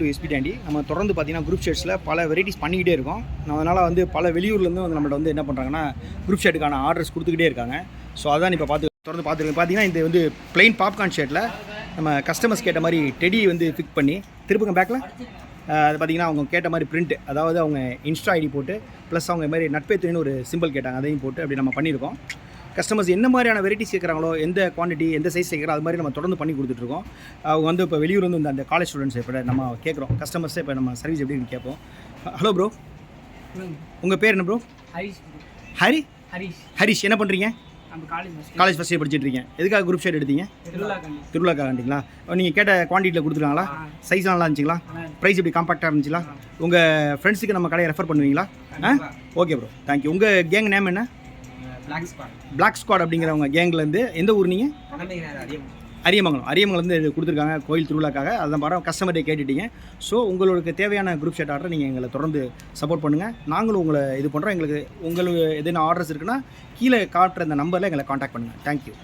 To SP டேண்டி நம்ம தொடர்ந்து பார்த்தீங்கன்னா குரூப் ஷர்ட்ஸில் பல வெரைட்டிஸ் பண்ணிக்கிட்டே இருக்கோம். அதனால் வந்து பல வெளியூர்லேருந்து வந்து நம்மள்ட்ட வந்து என்ன பண்ணுறாங்கன்னா குரூப் ஷர்ட்டுக்கான ஆர்டர்ஸ் கொடுத்துக்கிட்டே இருக்காங்க. ஸோ அதான் இப்போ பார்த்து தொடர்ந்து பார்த்துருக்கேன் பார்த்தீங்கன்னா இது வந்து பிளெயின் பாப்கார்ன் ஷர்ட்டில் நம்ம கஸ்டமர்ஸ் கேட்ட மாதிரி டெடி வந்து ஃபிக் பண்ணி திருப்புங்க பேக்கில் அது பார்த்தீங்கன்னா அவங்க கேட்ட மாதிரி பிரிண்ட் அதாவது அவங்க இன்ஸ்டா ஐடி போட்டு ப்ளஸ் அவங்க இது மாதிரி நட்பேத்துன்னு ஒரு சிம்பிள் கேட்டாங்க அதையும் போட்டு அப்படி நம்ம பண்ணியிருக்கோம். கஸ்டமர்ஸ் என்ன மாதிரியான வெரைட்டிஸ் கேட்குறாங்களோ எந்த குவான்டிட்டி எந்த சைஸ் கேட்குறோம் அது மாதிரி நம்ம தொடர்ந்து பண்ணி கொடுத்துட்ருக்கோம். அவங்க வந்து இப்போ வெளியூர் வந்து அந்த காலேஜ் ஸ்டூடெண்ட்ஸ் இப்போ நம்ம கேட்குறோம். கஸ்டமர்ஸே இப்போ நம்ம சர்வீஸ் எப்படின்னு கேட்போம். ஹலோ ப்ரோ உங்கள் பேர் என்ன ப்ரோ ஹரிஷ். ஹரி? ஹரிஷ். ஹரிஷ் என்ன பண்ணுறீங்க காலேஜ் ஃபஸ்ட் இயர் படிச்சிட்டு இருக்கீங்க. எதுக்காக குரூப் ஷர்ட் எடுத்தீங்க? திருவிழா கண்டி. திருவிழாக்காக வேண்டிங்களா நீங்கள் கேட்ட குவான்டிட்டியில் கொடுத்துருக்காங்களா? சைஸ் நல்லா இருந்துச்சுங்களா? ப்ரைஸ் எப்படி காம்பாக்டாக இருந்துச்சுங்களா? உங்கள் ஃப்ரெண்ட்ஸுக்கு நம்ம கடையை ரெஃபர் பண்ணுவீங்களா? ஆ? ஓகே ப்ரோ தேங்க்யூ உங்கள் கேங் நேம் என்ன? பிளாக் ஸ்குவாட் அப்படிங்கிறவங்க கேங்லேருந்து எந்த ஊர் நீங்கள் அரியமங்கலம். அரியமங்கலம்ந்து இது கொடுத்துருக்காங்க கோயில் திருவிழாக்காக. அதான் பாரு கஸ்டமர்டே கேட்டுட்டீங்க. ஸோ உங்களுக்கு தேவையான குரூப் ஷர்ட் ஆர்டர் நீங்கள் எங்களை தொடர்ந்து சப்போர்ட் பண்ணுங்கள் நாங்களும் உங்களை இது பண்ணுறோம் எங்களுக்கு உங்களுக்கு எதுனா ஆர்டர்ஸ் இருக்குன்னா கீழே காட்டுற இந்த நம்பரில் எங்களை காண்டாக்ட் பண்ணுங்கள் தேங்க்யூ